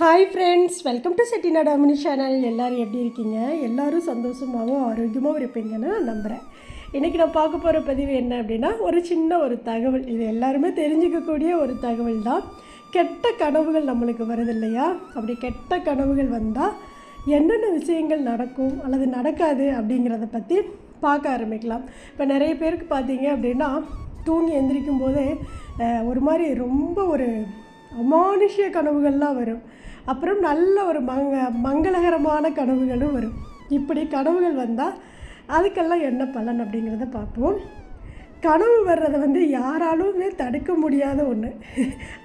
Hi friends welcome to Chettina Damini channel எல்லோரும் எப்படி இருக்கீங்க? எல்லோரும் சந்தோஷமாகவும் ஆரோக்கியமாகவும் இருப்பீங்கன்னு நான் நம்புகிறேன் இன்றைக்கி நான் பார்க்க போகிற பதிவு என்ன அப்படின்னா ஒரு சின்ன ஒரு தகவல். இது எல்லாருமே தெரிஞ்சுக்கக்கூடிய ஒரு தகவல் தான். கெட்ட கனவுகள் நம்மளுக்கு வருது இல்லையா? அப்படி கெட்ட கனவுகள் வந்தால் என்னென்ன விஷயங்கள் நடக்கும் அல்லது நடக்காது அப்படிங்கிறத பற்றி பார்க்க ஆரம்பிக்கலாம். இப்போ நிறைய பேருக்கு பார்த்தீங்க அப்படின்னா தூங்கி எந்திரிக்கும் போதே ஒரு மாதிரி ரொம்ப ஒரு அமானுஷ்ய கனவுகள்லாம் வரும். அப்புறம் நல்ல ஒரு மங்க மங்களகரமான கனவுகளும் வரும். இப்படி கனவுகள் வந்தால் அதுக்கெல்லாம் என்ன பலன் அப்படிங்கிறத பார்ப்போம். கனவு வர்றதை வந்து யாராலுமே தடுக்க முடியாத ஒன்று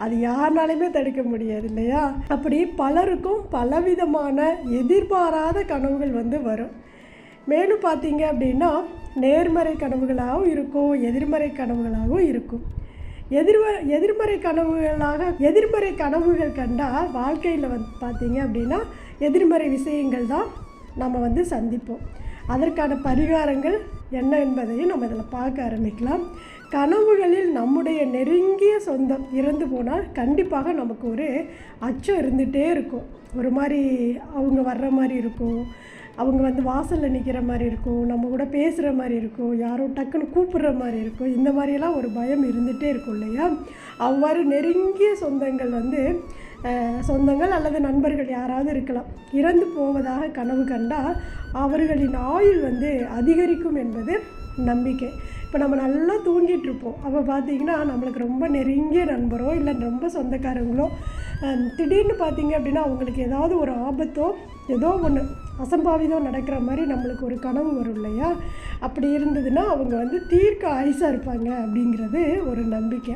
அது யாருனாலுமே தடுக்க முடியாது இல்லையா? அப்படி பலருக்கும் பலவிதமான எதிர்பாராத கனவுகள் வந்து வரும். மேலும் பார்த்தீங்க அப்படின்னா நேர்மறை கனவுகளாகவும் இருக்கும் எதிர்மறை கனவுகளாகவும் இருக்கும். எதிர்வ எதிர்மறை கனவுகளாக எதிர்மறை கனவுகள் கண்டால் வாழ்க்கையில் வந்து பார்த்தீங்க அப்படின்னா எதிர்மறை விஷயங்கள் தான் நம்ம வந்து சந்திப்போம். அதற்கான பரிகாரங்கள் என்ன என்பதையும் நம்ம இதில் பார்க்க ஆரம்பிக்கலாம். கனவுகளில் நம்முடைய நெருங்கிய சொந்தம் இறந்து போனால் கண்டிப்பாக நமக்கு ஒரு அச்சம் இருந்துகிட்டே இருக்கும். ஒரு மாதிரி அவங்க வர்ற மாதிரி இருக்கும். அவங்க வந்து வாசலில் நிற்கிற மாதிரி இருக்கும் நம்ம கூட பேசுகிற மாதிரி இருக்கும் யாரோ டக்குன்னு கூப்பிடுற மாதிரி இருக்கும். இந்த மாதிரியெல்லாம் ஒரு பயம் இருந்துகிட்டே இருக்கும் இல்லையா? அவ்வாறு நெருங்கிய சொந்தங்கள் வந்து சொந்தங்கள் அல்லது நண்பர்கள் யாராவது இருக்கலாம். இறந்து போவதாக கனவு கண்டால் அவர்களின் ஆயுள் வந்து அதிகரிக்கும் என்பது நம்பிக்கை. இப்போ நம்ம நல்லா தூங்கிட்டு இருப்போம். அப்போ பார்த்தீங்கன்னா நம்மளுக்கு ரொம்ப நெருங்கிய நண்பரோ இல்லை ரொம்ப சொந்தக்காரங்களோ திடீர்னு பார்த்தீங்க அப்படின்னா அவங்களுக்கு ஏதாவது ஒரு ஆபத்தோ ஏதோ ஒன்று அசம்பாவிதம் நடக்கிற மாதிரி நம்மளுக்கு ஒரு கனவு வரும் இல்லையா? அப்படி இருந்ததுன்னா அவங்க வந்து தீர்க்க ஆயுசாக இருப்பாங்க அப்படிங்கிறது ஒரு நம்பிக்கை.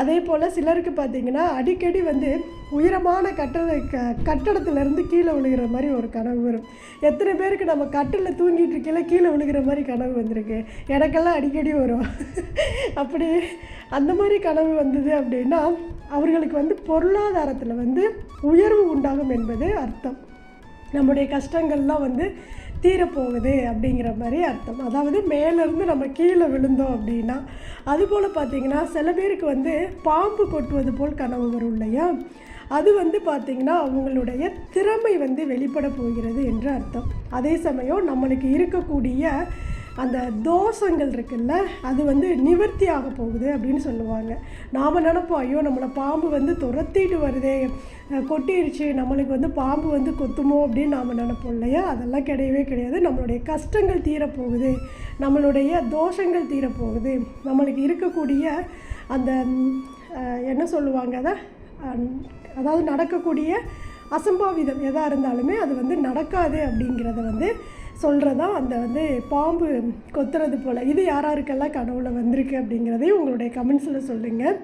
அதே போல் சிலருக்கு பார்த்தீங்கன்னா அடிக்கடி வந்து உயரமான கட்டட க கட்டடத்துலேருந்து கீழே விழுகிற மாதிரி ஒரு கனவு வரும். எத்தனை பேருக்கு நம்ம கட்டில் தூங்கிட்டு இருக்கையில் கீழே விழுகிற மாதிரி கனவு வந்திருக்கு? எனக்கெல்லாம் அடிக்கடி வரும். அப்படி அந்த மாதிரி கனவு வந்தது அப்படின்னா அவர்களுக்கு வந்து பொருளாதாரத்தில் வந்து உயர்வு உண்டாகும் என்பது அர்த்தம். நம்முடைய கஷ்டங்கள்லாம் வந்து தீரப்போகுது அப்படிங்கிற மாதிரி அர்த்தம். அதாவது மேலேருந்து நம்ம கீழே விழுந்தோம் அப்படின்னா அதுபோல் பார்த்திங்கன்னா சில பேருக்கு வந்து பாம்பு கொட்டுவது போல் கனவு வரும் இல்லையா? அது வந்து பார்த்திங்கன்னா அவங்களுடைய திறமை வந்து வெளிப்பட போகிறது என்று அர்த்தம். அதே சமயம் நம்மளுக்கு இருக்கக்கூடிய அந்த தோஷங்கள் இருக்குல்ல அது வந்து நிவர்த்தி ஆக போகுது அப்படின்னு சொல்லுவாங்க. நாம் நினைப்போம் ஐயோ நம்மளை பாம்பு வந்து துரத்திட்டு வருதே கொட்டிடுச்சு கொட்டிருச்சு நம்மளுக்கு வந்து பாம்பு வந்து கொத்துமோ அப்படின்னு நாம் நினைப்போம் இல்லையா? அதெல்லாம் கிடையவே கிடையாது. நம்மளுடைய கஷ்டங்கள் தீரப்போகுது நம்மளுடைய தோஷங்கள் தீரப்போகுது. நம்மளுக்கு இருக்கக்கூடிய அந்த என்ன சொல்லுவாங்க அதை? அதாவது நடக்கக்கூடிய அசம்பாவிதம் எதாக இருந்தாலுமே அது வந்து நடக்காது அப்படிங்கிறத வந்து சொல்கிறதா அந்த வந்து பாம்பு கொத்துறது போல். இது யாராருக்கெல்லாம் கனவுல வந்திருக்கு அப்படிங்கிறதையும் உங்களுடைய கமெண்ட்ஸில் சொல்லுங்கள்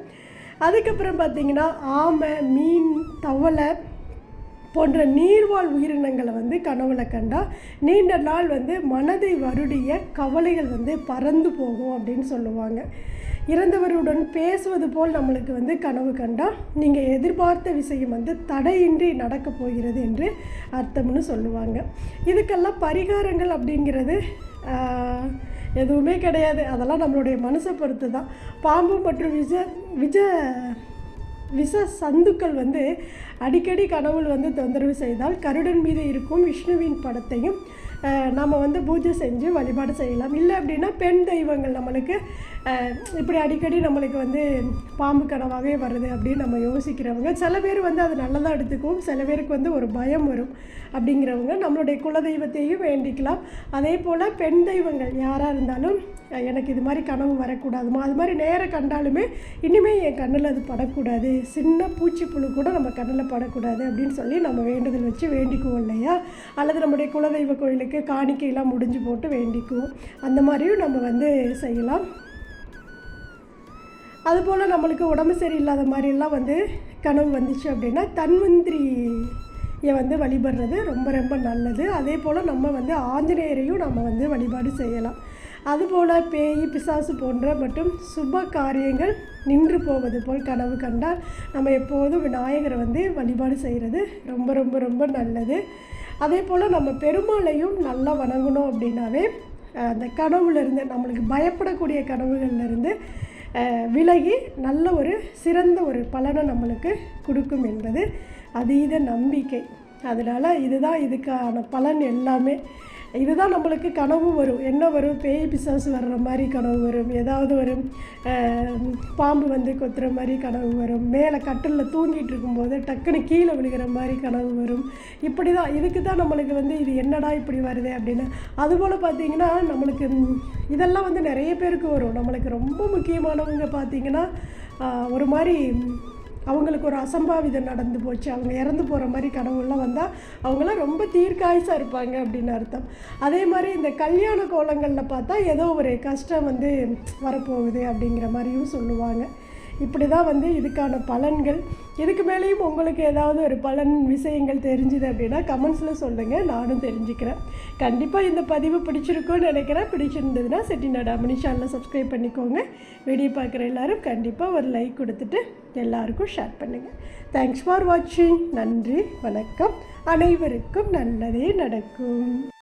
அதுக்கப்புறம் பார்த்தீங்கன்னா ஆமை மீன் தவளை போன்ற நீர்வாழ் உயிரினங்களை வந்து கனவுல கண்டா நீண்ட நாள் வந்து மனதை வருடிய கவலைகள் வந்து பறந்து போகும் அப்படின்னு சொல்லுவாங்க. இறந்தவருடன் பேசுவது போல் நம்மளுக்கு வந்து கனவு கண்டா நீங்கள் எதிர்பார்த்த விஷயம் வந்து தடையின்றி நடக்கப் போகிறது என்று அர்த்தம்னு சொல்லுவாங்க. இதுக்கெல்லாம் பரிகாரங்கள் அப்படிங்கிறது எதுவுமே கிடையாது. அதெல்லாம் நம்மளுடைய மனசை பொறுத்து தான் பாம்பு மற்றும் விஜ விஜ விஷ சந்துக்கள் வந்து அடிக்கடி கடவுள் வந்து தொந்தரவு செய்தால் கருடன் மீது இருக்கும் விஷ்ணுவின் படத்தையும் நம்ம வந்து பூஜை செஞ்சு வழிபாடு செய்யலாம். இல்லை அப்படின்னா பெண் தெய்வங்கள் நம்மளுக்கு இப்படி அடிக்கடி நம்மளுக்கு வந்து பாம்பு கனவாகவே வருது அப்படின்னு நம்ம யோசிக்கிறவங்க சில பேர் வந்து அது நல்லதாக எடுத்துக்கும் சில பேருக்கு வந்து ஒரு பயம் வரும் அப்படிங்கிறவங்க நம்மளுடைய குலதெய்வத்தையும் வேண்டிக்கலாம். அதே போல் பெண் தெய்வங்கள் யாராக இருந்தாலும் எனக்கு இது மாதிரி கனவு வரக்கூடாதுமா? அது மாதிரி நேரம் கண்டாலுமே இனிமேல் என் கண்ணில் அது படக்கூடாது. சின்ன பூச்சி புழு கூட நம்ம கண்ணில் படக்கூடாது அப்படின்னு சொல்லி நம்ம வேண்டுதல் வச்சு வேண்டிக்குவோம் இல்லையா? அல்லது நம்முடைய குலதெய்வ கோயிலுக்கு காணிக்கையெல்லாம் முடிஞ்சு போட்டு வேண்டிக்குவோம். அந்த மாதிரியும் நம்ம வந்து செய்யலாம். அதுபோல் நம்மளுக்கு உடம்பு சரியில்லாத மாதிரிலாம் வந்து கனவு வந்துச்சு அப்படின்னா தன்வந்திரியை வந்து வழிபடுறது ரொம்ப ரொம்ப நல்லது. அதே போல் நம்ம வந்து ஆஞ்சநேயரையும் நம்ம வந்து வழிபாடு செய்யலாம். அதுபோல் பேய் பிசாசு போன்ற மற்றும் சுப காரியங்கள் நின்று போவது போல் கனவு கண்டால் நம்ம எப்போதும் விநாயகரை வந்து வழிபாடு செய்கிறது ரொம்ப ரொம்ப ரொம்ப நல்லது. அதே போல் நம்ம பெருமாளையும் நல்லா வணங்கணும் அப்படின்னாவே அந்த கனவுலேருந்து நம்மளுக்கு பயப்படக்கூடிய கனவுகள்லேருந்து விலகி நல்ல ஒரு சிறந்த ஒரு பலனை நம்மளுக்கு கொடுக்கும் என்பது அதீத நம்பிக்கை. அதனால் இதுதான் இதுக்கான பலன் எல்லாமே. இதுதான் நம்மளுக்கு கனவு வரும். என்ன வரும்? பேய் பிசாசு வர்ற மாதிரி கனவு வரும். ஏதாவது ஒரு பாம்பு வந்து கொத்துற மாதிரி கனவு வரும். மேலே கட்டிலில் தூங்கிட்டு இருக்கும்போது டக்குன்னு கீழே விழுகிற மாதிரி கனவு வரும். இப்படி தான் இதுக்கு தான் நம்மளுக்கு வந்து இது என்னடா இப்படி வருது அப்படின்னு. அதுபோல் பார்த்தீங்கன்னா நம்மளுக்கு இதெல்லாம் வந்து நிறைய பேருக்கு வரும். நம்மளுக்கு ரொம்ப முக்கியமானவங்க பார்த்தீங்கன்னா ஒரு மாதிரி அவங்களுக்கு ஒரு அசம்பாவிதம் நடந்து போச்சு. அவங்க இறந்து போகிற மாதிரி கனவுலாம் வந்தால் அவங்களாம் ரொம்ப தீர்க்காயசாக இருப்பாங்க அப்படின்னு அர்த்தம். அதே மாதிரி இந்த கல்யாண கோலங்களில் பார்த்தா ஏதோ ஒரு கஷ்டம் வந்து வரப்போகுது அப்படிங்கிற மாதிரியும் சொல்லுவாங்க. இப்படி தான் வந்து இதுக்கான பலன்கள். இதுக்கு மேலேயும் உங்களுக்கு ஏதாவது ஒரு பலன் விஷயங்கள் தெரிஞ்சுது அப்படின்னா கமெண்ட்ஸில் சொல்லுங்கள் நானும் தெரிஞ்சுக்கிறேன். கண்டிப்பாக இந்த பதிவு பிடிச்சிருக்கும்னு நினைக்கிறேன். பிடிச்சிருந்ததுன்னா செட்டிநாடு அமினி சேனலை சப்ஸ்கிரைப் பண்ணிக்கோங்க. வீடியோ பார்க்குற எல்லாரும் கண்டிப்பாக ஒரு லைக் கொடுத்துட்டு எல்லாருக்கும் ஷேர் பண்ணுங்கள் தேங்க்ஸ் ஃபார் வாட்சிங் நன்றி வணக்கம். அனைவருக்கும் நல்லதே நடக்கும்.